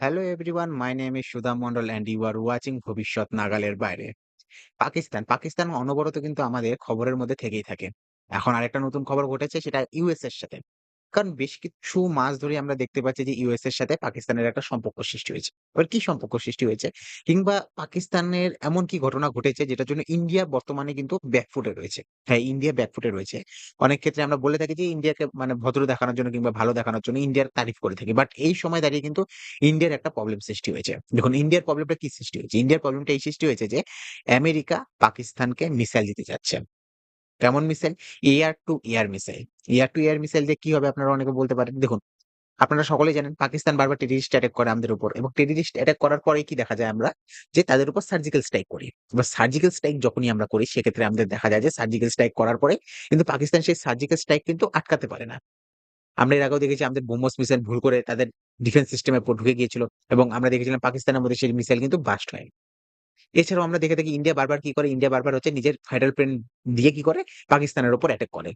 Hello everyone my name is Sudha Mondal and you are watching ভবিষ্যৎ নাগালের বাইরে পাকিস্তান পাকিস্তান অনবরত কিন্তু আমাদের খবরের মধ্যে থেকেই থাকে। এখন আরেকটা নতুন খবর ঘটেছে, সেটা ইউএস এর সাথে। কারণ বেশ কিছু মাস ধরে আমরা দেখতে পাচ্ছি যে ইউএস এর সাথে পাকিস্তানের একটা সম্পর্ক সৃষ্টি হয়েছে। এবার কি সম্পর্ক সৃষ্টি হয়েছে? কিংবা পাকিস্তানের এমন কি ঘটনা ঘটেছে যেটার জন্য ইন্ডিয়া বর্তমানে কিন্তু ব্যাকফুটে রয়েছে? হ্যাঁ ইন্ডিয়া ব্যাকফুটে রয়েছে। অনেক ক্ষেত্রে আমরা বলে থাকি যে ইন্ডিয়াকে মানে ভদ্র দেখানোর জন্য কিংবা ভালো দেখানোর জন্য ইন্ডিয়ার তারিফ করে থাকি। বাট এই সময় দাঁড়িয়ে কিন্তু ইন্ডিয়ার একটা প্রবলেম সৃষ্টি হয়েছে। দেখুন, ইন্ডিয়ার প্রবলেমটা কি সৃষ্টি হয়েছে? ইন্ডিয়ার প্রবলেমটা এই সৃষ্টি হয়েছে যে আমেরিকা পাকিস্তানকে মিসাইল দিতে যাচ্ছে। কেমন missile? Air to air missile. Air to air missile দিয়ে কি হবে আপনারা অনেকে বলতে পারেন? দেখুন, আপনারা সকলেই জানেন পাকিস্তান বারবার টেরিস্ট অ্যাটাক করে আমাদের উপর এবং টেরিস্ট অ্যাটাক করার পরে কি দেখা যায় আমরা? যে তাদের উপর সার্জিক্যাল স্ট্রাইক করি। এবার সার্জিক্যাল স্ট্রাইক যখনই আমরা করি, সেক্ষেত্রে আমাদের দেখা যায় যে সার্জিক্যাল স্ট্রাইক করার পরে কিন্তু পাকিস্তান সেই সার্জিক্যাল স্ট্রাইক কিন্তু আটকাতে পারে না। আমরা এর আগেও দেখেছি আমাদের ব্রহ্মস মিসাইল ভুল করে তাদের ডিফেন্স সিস্টেমে ঢুকে গিয়েছিল এবং আমরা দেখেছিলাম পাকিস্তানের মধ্যে সেই মিসাইল কিন্তু বাস্ট হয়। এছাড়াও আমরা দেখে থাকি ইন্ডিয়া বারবার কি করে? ইন্ডিয়া বারবার হচ্ছে নিজের ফাইটার প্লেন দিয়ে কি করে? পাকিস্তানের উপর অ্যাটাক করে।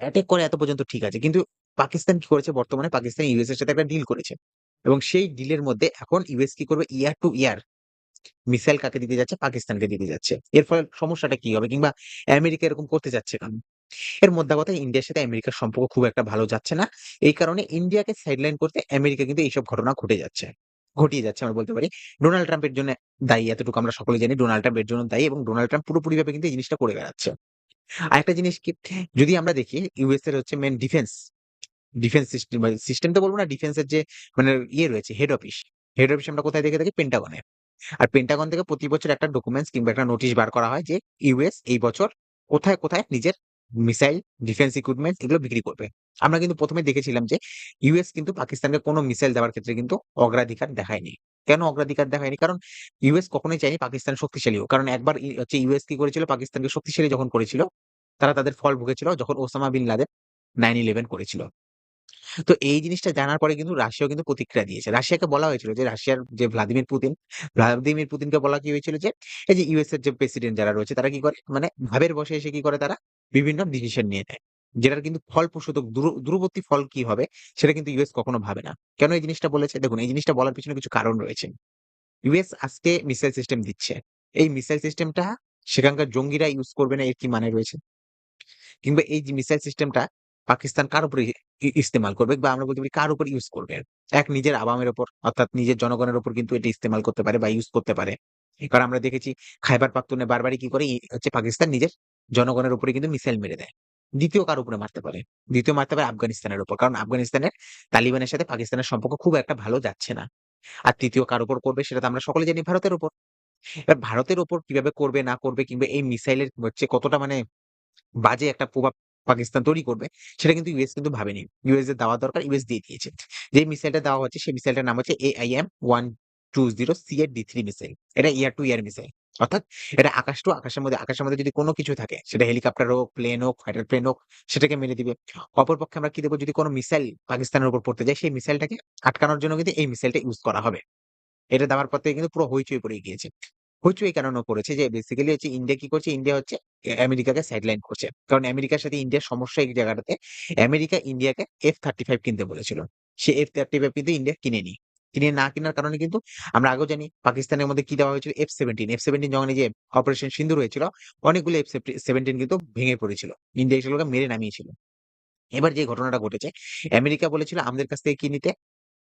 অ্যাটাক করে এত পর্যন্ত ঠিক আছে, কিন্তু পাকিস্তান কি করেছে? বর্তমানে পাকিস্তান ইউএস এর সাথে একটা ডিল করেছে। এবং সেই ডিলের মধ্যে এখন ইউএস কি করবে? ইয়ার টু ইয়ার মিসাইল কাকে দিতে যাচ্ছে? পাকিস্তানকে দিতে যাচ্ছে। এর ফলে সমস্যাটা কি হবে? কিংবা আমেরিকা এরকম করতে যাচ্ছে কেন? এর মধ্যে কথা ইন্ডিয়ার সাথে আমেরিকার সম্পর্ক খুব একটা ভালো যাচ্ছে না। এই কারণে ইন্ডিয়াকে সাইডলাইন করতে আমেরিকা কিন্তু এইসব ঘটনা ঘটে যাচ্ছে। ঘটিয়ে যাচ্ছে আমরা বলতে পারি। ডোনাল্ড ট্রাম্পের জন্য দায়ী এতটুকু আমরা সকলে জানি, ডোনাল্ড ট্রাম্পের জন্য দায়ী এবং ডোনাল্ড ট্রাম্প পুরোপুরি ভাবে কিন্তু এই জিনিসটা করে বেড়াচ্ছে। আরেকটা জিনিস কি, যদি আমরা দেখি ইউএস এর হচ্ছে main defence defence system system তো বলব না ডিফেন্সের যে মানে ইয়ে রয়েছে হেড অফিস হেড অফিস আমরা কোথায় দেখে থাকি? পেন্টাগনে আর পেন্টাগন থেকে প্রতি বছর একটা ডকুমেন্টস কিংবা একটা নোটিশ বার করা হয় যে ইউএস এই বছর কোথায় কোথায় নিজের মিসাইল, ডিফেন্স ইকুইপমেন্ট এগুলো বিক্রি করবে। আমরা কিন্তু প্রথমে দেখেছিলাম যে ইউএস কিন্তু পাকিস্তানকে কোনো মিসাইল দেওয়ার ক্ষেত্রে কিন্তু অগ্রাধিকার দেখায়নি। কেন অগ্রাধিকার দেখায়নি? কারণ ইউএস কখনোই চায়নি পাকিস্তান শক্তিশালী হোক। কারণ একবার হচ্ছে ইউএস কি করেছিল? পাকিস্তানকে শক্তিশালী যখন করেছিল, তারা তাদের ফল ভুগেছিল যখন Osama bin Laden nine eleven করেছিল। তো এই জিনিসটা জানার পরে কিন্তু রাশিয়াও কিন্তু প্রতিক্রিয়া দিয়েছে। রাশিয়াকে বলা হয়েছিল যে রাশিয়ার যে ভ্লাদিমির পুতিন, ভ্লাদিমির পুতিনকে বলা কি হয়েছিল যে, এই যে ইউএস এর যে প্রেসিডেন্ট যারা রয়েছে, তারা কি করে? মানে ভাবের বসে এসে কি করে তারা? বিভিন্ন ডিসিশন নিয়ে নেয়। যেটার কিন্তু ফলপ্রসূ দূর- দূরবর্তী ফল কি হবে, সেটা কিন্তু ইউএস কখনো ভাবে না। কেন এই জিনিসটা বলেছে? দেখুন, এই জিনিসটা বলার পিছনে কিছু কারণ রয়েছে। ইউএস আজকে মিসাইল সিস্টেম দিচ্ছে। এই মিসাইল সিস্টেমটা সেখানকার জঙ্গিরা ইউজ করবে না, এর কি মানে রয়েছে? কিংবা এই যে মিসাইল সিস্টেমটা পাকিস্তান কার উপরে ইস্তেমাল করবে? বা আমরা বলতে পারি কার উপর ইউজ করবে? এক নিজের আবামের উপর অর্থাৎ নিজের জনগণের উপর কিন্তু এটা ইস্তেমাল করতে পারে বা ইউজ করতে পারে। কারণ আমরা দেখেছি, খাইবার পাখতুনে বারবারই কি করে? হচ্ছে পাকিস্তান নিজের জনগণের উপরে কিন্তু মিসাইল মেরে দেয়। দ্বিতীয় কার উপরে মারতে পারে? দ্বিতীয় মারতে পারে আফগানিস্তানের উপর। কারণ আফগানিস্তানের তালিবানের সাথে পাকিস্তানের সম্পর্ক খুব একটা ভালো যাচ্ছে না। আর তৃতীয় কার উপর করবে সেটা তো আমরা সকলে জানি, ভারতের উপর। এবার ভারতের উপর কীভাবে করবে, না করবে, কিংবা এই মিসাইলের হচ্ছে কতটা মানে বাজে একটা প্রভাব পাকিস্তান তৈরি করবে, সেটা কিন্তু ইউএস কিন্তু ভাবেনি। ইউএস এর দেওয়া দরকার, ইউএস দিয়ে দিয়েছে। যে মিসাইলটা দেওয়া হচ্ছে, সেই মিসাইলটার নাম হচ্ছে AIM one two zero C এর ডি থ্রি মিসাইল। এটা ইয়ার টু ইয়ার মিসাইল। অর্থাৎ এটা আকাশ টু আকাশের মধ্যে আকাশের মধ্যে যদি কোনো কিছু থাকে, সেটা হেলিকপ্টার হোক, প্লেন হোক, ফাইটার প্লেন হোক, সেটাকে মেরে দিবে। অপরপক্ষে আমরা কি দেবো যদি কোনো মিসাইল পাকিস্তানের উপর পড়তে যায়, সেই মিসাইলটাকে আটকানোর জন্য কিন্তু এই মিসাইলটা ইউজ করা হবে। এটা দেওয়ার পর থেকে কিন্তু পুরো হইচই পড়ে গিয়েছে। হইচই এই কারণে পড়েছে যে বেসিক্যালি হচ্ছে ইন্ডিয়া কি করছে? ইন্ডিয়া হচ্ছে আমেরিকাকে সাইডলাইন করছে। কারণ আমেরিকার সাথে ইন্ডিয়ার সমস্যা এই জায়গাটাতে, আমেরিকা ইন্ডিয়াকে এফ থার্টি ফাইভ কিনতে বলেছিল। সে এফ থার্টি ফাইভ কিন্তু ইন্ডিয়া কিনেনি। কিনে না কেনার কারণে কিন্তু আমরা আগেও জানি পাকিস্তানের মধ্যে কি দেওয়া হয়েছিল? এফ সেভেন্টিন এফ সেভেন্টিন যখন যে অপারেশন সিন্ধু হয়েছিল, অনেকগুলো এফ সেভেন্টিন কিন্তু ভেঙে পড়েছিল। ইন্ডিয়া সেগুলোকে মেরে নামিয়েছিল। এবার যে ঘটনাটা ঘটেছে, আমেরিকা বলেছিল আমাদের কাছ থেকে কি নিতে?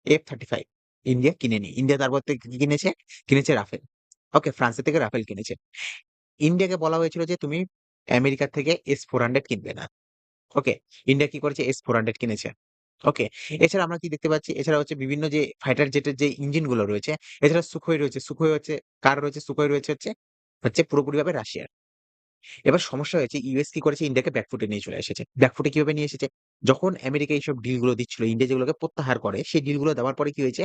এফ থার্টি ফাইভ ইন্ডিয়া কিনে কিনেনি ইন্ডিয়া তারপর থেকে কি কিনেছে? কিনেছে রাফেল। ওকে ফ্রান্সের থেকে রাফেল কিনেছে। ইন্ডিয়াকে বলা হয়েছিল যে তুমি আমেরিকার থেকে এস ফোর হান্ড্রেড কিনবে না। ওকে ইন্ডিয়া কি করেছে? এস ফোর হান্ড্রেড কিনেছে। ওকে, এছাড়া আমরা কি দেখতে পাচ্ছি? এছাড়া হচ্ছে বিভিন্ন যে ফাইটার জেটের যে ইঞ্জিনগুলো রয়েছে, এছাড়া সুখোই রয়েছে। সুখোই হচ্ছে, কার রয়েছে? সুখোই রয়েছে হচ্ছে হচ্ছে পুরোপুরিভাবে রাশিয়ার। এবার সমস্যা হয়েছে ইউএস কি করেছে? ইন্ডিয়াকে ব্যাকফুটে নিয়ে চলে এসেছে। ব্যাকফুটে কীভাবে নিয়ে এসেছে? যখন আমেরিকা এইসব ডিলগুলো দিচ্ছিল ইন্ডিয়া যেগুলোকে প্রত্যাহার করে, সেই ডিলগুলো দেওয়ার পরে কি হয়েছে?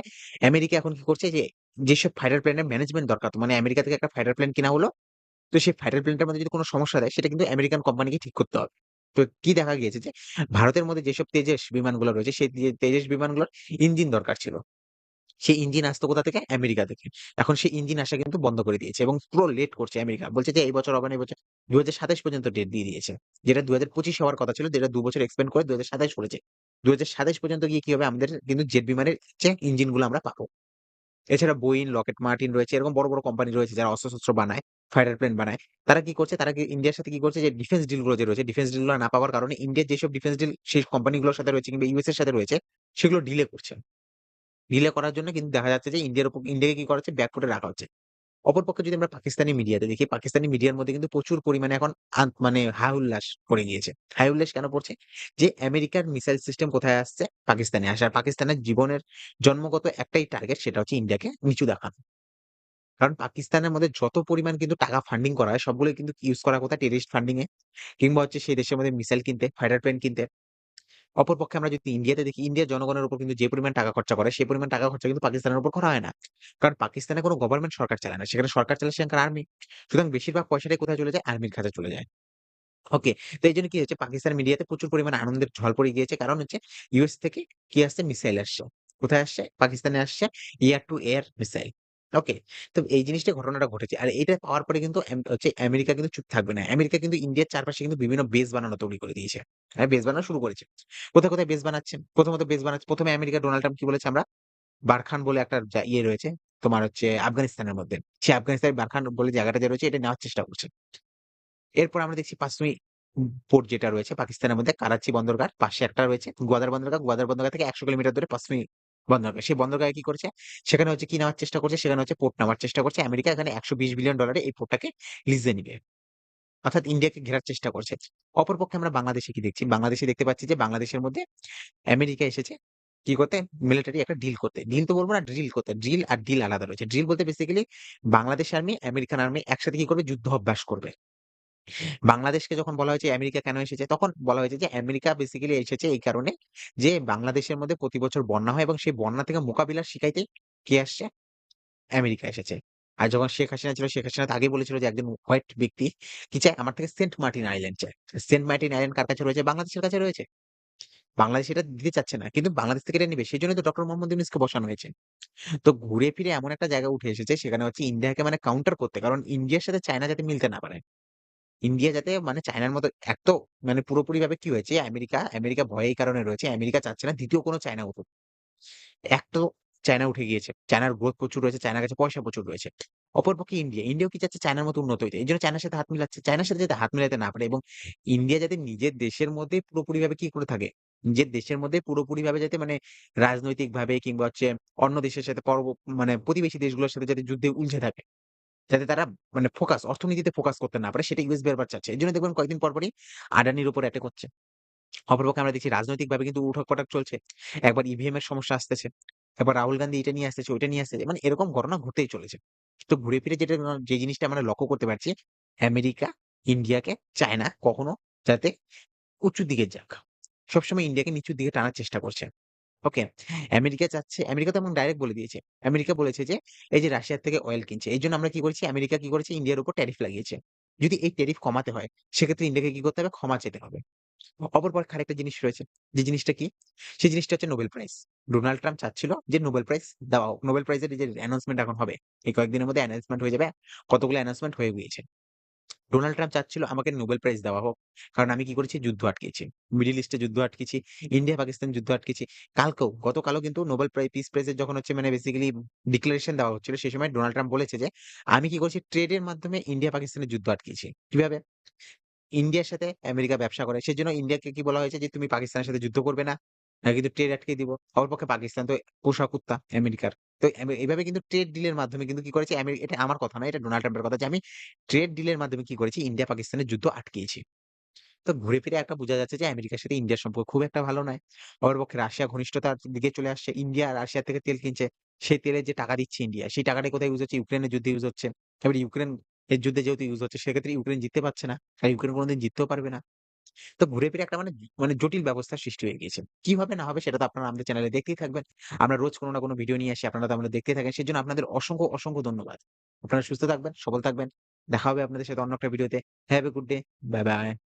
আমেরিকা এখন কি করছে যে, যেসব ফাইটার প্লেনের ম্যানেজমেন্ট দরকার মানে আমেরিকা থেকে একটা ফাইটার প্লেন কিনা হলো? তো সেই ফাইটার প্লেনটার মধ্যে যদি কোনো সমস্যা দেয়, সেটা কিন্তু আমেরিকান কোম্পানিকে ঠিক করতে হবে। তো কি দেখা গিয়েছে যে, ভারতের মধ্যে যেসব তেজস বিমানগুলো রয়েছে, সেই তেজস বিমানগুলোর ইঞ্জিন দরকার ছিল। সেই ইঞ্জিন আসতো কোথা থেকে? আমেরিকা থেকে। এখন সেই ইঞ্জিন আসা কিন্তু বন্ধ করে দিয়েছে এবং পুরো লেট করছে আমেরিকা। বলছে যে, এই বছর হবে না এই বছর দু হাজার সাতাশ পর্যন্ত ডেট দিয়ে দিয়েছে। যেটা দু হাজার পঁচিশ হওয়ার কথা ছিল, যেটা দু বছর এক্সপেন্ড করে দু হাজার সাতাশ করেছে। দু হাজার সাতাশ পর্যন্ত গিয়ে কি হবে? আমাদের কিন্তু জেট বিমানের ইঞ্জিনগুলো আমরা পাবো। এছাড়া বোয়িং, লকেট মার্টিন রয়েছে। এরকম বড়, বড় কোম্পানি রয়েছে যারা অস্ত্র-শস্ত্র বানায়, ফাইটার প্লেন বানায়। তারা কি করছে? তারা কি ইন্ডিয়ার সাথে কি করছে? যে ডিফেন্স ডিলগুলো যে রয়েছে, ডিফেন্স ডিল না পাওয়ার কারণে ইন্ডিয়ার যেসব ডিফেন্স ডিল সেই কোম্পানিগুলোর সাথে রয়েছে কিংবা ইউএস এর সাথে রয়েছে, সেগুলো ডিলে করছে। ডিলে করার জন্য কিন্তু দেখা যাচ্ছে যে ইন্ডিয়ার ইন্ডিয়াকে কি করা হচ্ছে? ব্যাকফুটে রাখা হচ্ছে। অপরপক্ষে যদি আমরা পাকিস্তানি মিডিয়াতে দেখি, পাকিস্তানি মিডিয়ার মধ্যে কিন্তু প্রচুর পরিমাণে এখন মানে হাই উল্লাস পড়ে গিয়েছে। হাই উল্লাস কেন পড়ছে? যে আমেরিকার মিসাইল সিস্টেম কোথায় আসছে? পাকিস্তানে আসে। আর পাকিস্তানের জীবনের জন্মগত একটাই টার্গেট সেটা হচ্ছে ইন্ডিয়াকে নিচু দেখানো। কারণ পাকিস্তানের মধ্যে যত পরিমাণ কিন্তু টাকা ফান্ডিং করা হয় সবগুলো কিন্তু ইউজ করা কোথায়? টেররিস্ট ফান্ডিং এ কিংবা হচ্ছে সেই দেশের মধ্যে মিসাইল কিনতে, ফাইটার প্লেন কিনতে। অপরপক্ষে আমরা যদি ইন্ডিয়াতে দেখি, ইন্ডিয়ার জনগণের উপর কিন্তু যে পরিমাণ টাকা খরচা করে, সেই পরিমাণ টাকা খরচা কিন্তু পাকিস্তানের উপর করা হয় না। কারণ পাকিস্তানে কোনো গভর্নমেন্ট সরকার চালায় না। সেখানে সরকার চালায় সেখানকার আর্মি। সুতরাং বেশিরভাগ পয়সাটাই কোথায় চলে যায়? আর্মির খাতে চলে যায়। ওকে। তো এই জন্য কি হয়েছে? পাকিস্তান মিডিয়াতে প্রচুর পরিমাণে আনন্দের ঝল পড়ে গিয়েছে। কারণ হচ্ছে ইউএস থেকে কি আসছে? মিসাইল আসছে। কোথায় আসছে? পাকিস্তানে আসছে air to air missile. Okay. তো এই জিনিসটা ঘটনাটা ঘটেছে। আর এটা পাওয়ার পরে কিন্তু হচ্ছে আমেরিকা কিন্তু চুপ থাকবে না। আমেরিকা কিন্তু ইন্ডিয়ার চারপাশে কিন্তু বিভিন্ন বেস বানানো তৈরি করে দিয়েছে। হ্যাঁ, বেস বানানো শুরু করেছে। কোথায়, কোথায় বেস বানাচ্ছে? প্রথমত বেস বানাচ্ছে প্রথমে আমেরিকা ডোনাল্ড ট্রাম্প কি বলেছে আমরা? বারখান বলে একটা ইয়ে রয়েছে তোমার হচ্ছে আফগানিস্তানের মধ্যে। সে আফগানিস্তানের বারখান বলে জায়গাটা যে রয়েছে এটা নেওয়ার চেষ্টা করছে। এরপর আমরা দেখছি ৫ মি পোর্ট যেটা রয়েছে পাকিস্তানের মধ্যে কারাচ্চি বন্দরগাহ পাশে একটা রয়েছে গোয়াদার বন্দরগাহ। গোয়াদার বন্দরগাহ থেকে ১০০ কিলোমিটার দূরে ৫ মি বন্দরগাহ। সেই বন্দরগাহে কি করেছে? সেখানে হচ্ছে কি নেওয়ার চেষ্টা করছে? সেখানে হচ্ছে পোর্ট নেওয়ার চেষ্টা করছে। আমেরিকা এখানে $১২০ বিলিয়ন ডলারে এই পোর্টটাকে লিজে নিবে। অর্থাৎ ইন্ডিয়াকে ঘেরার চেষ্টা করছে। অপরপক্ষে আমরা বাংলাদেশে কি দেখছি? বাংলাদেশে দেখতে পাচ্ছি যে বাংলাদেশের মধ্যে আমেরিকা এসেছে কি করতে? মিলিটারি একটা ডিল করতে। ডিল তো বলব না ড্রিল করতে। ড্রিল আর ডিল আলাদা রয়েছে। ড্রিল বলতে basically Bangladesh army, American army একসাথে কি করবে? যুদ্ধ অভ্যাস করবে। বাংলাদেশকে যখন বলা হয়েছে আমেরিকা কেন এসেছে? তখন বলা হয়েছে যে আমেরিকা বেসিক্যালি এসেছে এই কারণে যে বাংলাদেশের মধ্যে প্রতি বছর বন্যা হয় এবং সেই বন্যা থেকে মোকাবিলার শিখাইতে কে আসছে? আমেরিকা এসেছে। আর যখন শেখ হাসিনা ছিল, শেখ হাসিনা তো আগেই বলেছিল যে একজন হোয়াইট ব্যক্তি কি চায়? আমার থেকে সেন্ট মার্টিন আইল্যান্ড চায়। সেন্ট মার্টিন আইল্যান্ড কার কাছে রয়েছে? বাংলাদেশের কাছে রয়েছে। বাংলাদেশ এটা দিতে চাচ্ছে না। কিন্তু বাংলাদেশ থেকে এটা নিবে। সেজন্যই তো ডক্টর মোহাম্মদ ইউনূসকে বসানো হয়েছে। তো ঘুরে ফিরে এমন একটা জায়গা উঠে এসেছে সেখানে হচ্ছে ইন্ডিয়াকে মানে কাউন্টার করতে। কারণ ইন্ডিয়ার সাথে চায়না যাতে মিলতে না পারে। ইন্ডিয়া যাতে মানে চায়নার মতো এত মানে পুরোপুরি ভাবে কি হয়েছে? আমেরিকা, আমেরিকা ভয়ে এই কারণে রয়েছে। আমেরিকা চাচ্ছে না দ্বিতীয় কোনো চায়না উঠুক। এক তো চায়না উঠে গিয়েছে। চায়নার গ্রোথ প্রচুর রয়েছে। চায়নার কাছে পয়সা প্রচুর রয়েছে। অপরপক্ষে ইন্ডিয়া। ইন্ডিয়াও কি চাচ্ছে চায়নার মতো উন্নত হইতে। জন্য চায়নার সাথে হাত মিলাচ্ছে। চায়নার সাথে যাতে হাত মিলাতে না পারে এবং ইন্ডিয়া যাতে নিজের দেশের মধ্যে পুরোপুরিভাবে কি করে থাকে? নিজের দেশের মধ্যে পুরোপুরি ভাবে যাতে মানে রাজনৈতিক ভাবে কিংবা হচ্ছে অন্য দেশের সাথে পরব মানে প্রতিবেশী দেশগুলোর সাথে যাতে যুদ্ধে উলঝে থাকে। যাতে তারা মানে ফোকাস অর্থনীতিতে ফোকাস করতে না পারে সেটা ইউএস বারবার চাচ্ছে। এই জন্য দেখবেন কয়েকদিন পর, পরই আদানির উপর অ্যাটাক হচ্ছে। অপরপক্ষে আমরা দেখছি রাজনৈতিকভাবে কিন্তু উঠাক-পাঠাক চলছে। একবার ইভিএম এর সমস্যা আসতেছে। একবার রাহুল গান্ধী এটা নিয়ে আসতেছে, ওইটা নিয়ে আসতেছে। মানে এরকম ঘটনা ঘটতেই চলেছে। তো ঘুরে ফিরে যেটা যে জিনিসটা আমরা লক্ষ্য করতে পারছি, আমেরিকা ইন্ডিয়াকে চায়না কখনো যাতে উঁচুর দিকে যাক। সবসময় ইন্ডিয়াকে নিচুর দিকে টানার চেষ্টা করছে। ওকে। আমেরিকা চাচ্ছে আমেরিকা তো এবং ডাইরেক্ট বলে দিয়েছে। আমেরিকা বলেছে যে এই যে রাশিয়ার থেকে অয়েল কিনছে। এজন্য আমরা কি করেছি? আমেরিকা কি করেছে? ইন্ডিয়ার উপর ট্যারিফ লাগিয়েছে। যদি এই ট্যারিফ কমাতে হয়, সেক্ষেত্রে ইন্ডিয়াকে কি করতে হবে? ক্ষমা চাইতে হবে। অপরপক্ষে আরেকটা জিনিস রয়েছে। যে জিনিসটা কি? সেই জিনিসটা হচ্ছে নোবেল প্রাইজ। ডোনাল্ড ট্রাম্প চাচ্ছিল যে নোবেল প্রাইজ দেওয়া হোক। নোবেল প্রাইজের যে অ্যানাউন্সমেন্ট এখন হবে। এই কয়েকদিনের মধ্যে অ্যানাউন্সমেন্ট হয়ে যাবে। কতগুলো অ্যানাউন্সমেন্ট হয়ে গিয়েছে। ডোনাল্ড ট্রাম্প চাচ্ছিল আমাকে নোবেল প্রাইজ দেওয়া হোক। কারণ আমি কি করেছি? যুদ্ধ আটকেছি মিডল ইস্টে যুদ্ধ আটকিয়েছি। ইন্ডিয়া, পাকিস্তান যুদ্ধ আটকেছি কালকেও, গতকালও কিন্তু নোবেল প্রাইজ পিস প্রাইজের যখন হচ্ছে মানে বেসিক্যালি ডিক্লারেশন দেওয়া হচ্ছিল, সেই সময় ডোনাল্ড ট্রাম্প বলেছে যে, আমি কি করেছি? ট্রেড এর মাধ্যমে ইন্ডিয়া, পাকিস্তানের যুদ্ধ আটকেছি কীভাবে? ইন্ডিয়ার সাথে আমেরিকা ব্যবসা করে। সেজন্য ইন্ডিয়াকে কি বলা হয়েছে যে, তুমি পাকিস্তানের সাথে যুদ্ধ করবে না। না কিন্তু ট্রেড আটকিয়ে দিব। অপরপক্ষে পাকিস্তান তো পোষা কুত্তা আমেরিকার। তো এমে এভাবে কিন্তু ট্রেড ডিলের মাধ্যমে কিন্তু কি করেছে? এটা আমার কথা না। এটা ডোনাল্ড ট্রাম্পের কথা যে আমি ট্রেড ডিলের মাধ্যমে কি করেছি? ইন্ডিয়া পাকিস্তানের যুদ্ধ আটকিয়েছি। তো ঘুরে ফিরে একটা বোঝা যাচ্ছে যে আমেরিকার সাথে ইন্ডিয়ার সম্পর্ক খুব একটা ভালো নয়। অপর পক্ষে রাশিয়া ঘনিষ্ঠতার দিকে চলে আসছে। ইন্ডিয়া রাশিয়া থেকে তেল কিনছে। সেই তেলের যে টাকা দিচ্ছে ইন্ডিয়া, সেই টাকাটা কোথায় ইউজ হচ্ছে? ইউক্রেনের যুদ্ধে ইউজ হচ্ছে। এবার ইউক্রেন এর যুদ্ধে যেহেতু ইউজ হচ্ছে সেক্ষেত্রে ইউক্রেন জিততে পারছে না। আর ইউক্রেন কোনোদিন জিততেও পারবে না। তো ঘুরে ফিরে একটা মানে মানে জটিল ব্যবস্থা সৃষ্টি হয়ে গিয়েছে। কি হবে না হবে সেটা তো আপনারা আমাদের চ্যানেলে দেখতেই থাকবেন। আমরা রোজ কোনো না কোনো ভিডিও নিয়ে আসি। আপনারা তো আমাদের দেখতেই থাকেন। সেজন্য আপনাদের অসংখ্য, অসংখ্য ধন্যবাদ। আপনারা সুস্থ থাকবেন, সবল থাকবেন। দেখা হবে আপনাদের সাথে অন্য একটা ভিডিওতে। Have a good day. Bye, bye.